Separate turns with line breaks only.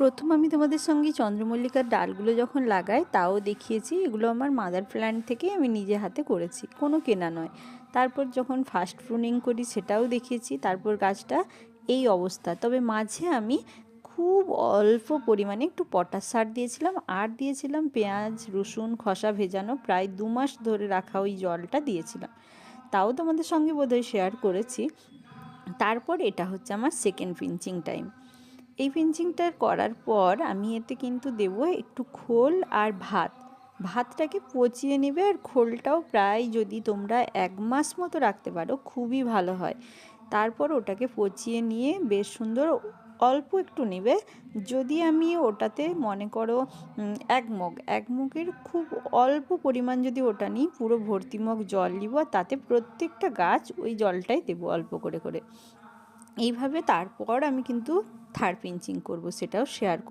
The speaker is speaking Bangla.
প্রথম আমি তোমাদের সঙ্গে চন্দ্রমল্লিকার ডালগুলো যখন লাগাই, তাও দেখিয়েছি। এগুলো আমার মাদার প্ল্যান্ট থেকে আমি নিজে হাতে করেছি, কোনো কেনা নয়। তারপর যখন ফার্স্ট প্রুনিং করি, সেটাও দেখিয়েছি। তারপর গাছটা এই অবস্থা। তবে মাঝে আমি খুব অল্প পরিমাণে একটু পটাশ সার দিয়েছিলাম, আর দিয়েছিলাম পেঁয়াজ, রসুন, খসা ভেজানো প্রায় দু মাস ধরে রাখা ওই জলটা দিয়েছিলাম। তাও তোমাদের সঙ্গে বোধহয় শেয়ার করেছি। তারপর এটা হচ্ছে আমার সেকেন্ড পিঞ্চিং টাইম এই পিঞ্চিংটা করার পর আমি এতে কিন্তু দেব একটু খোল আর ভাত। ভাতটাকে পচিয়ে নেবে আর খোলটাও প্রায় যদি তোমরা এক মাস মতো রাখতে পারো, খুবই ভালো হয়। তারপর ওটাকে পচিয়ে নিয়ে বেশ সুন্দর অল্প একটু নেবে। যদি আমি ওটাতে মনে করো এক মগ, এক মগের খুব অল্প পরিমাণ যদি ওটা নিই, পুরো ভর্তি মগ জল নিব তাতে প্রত্যেকটা গাছ ওই জলটাই দেবো অল্প করে করে। এইভাবে তারপর আমি কিন্তু থার্ড পিঞ্চিং করব সেটাও শেয়ার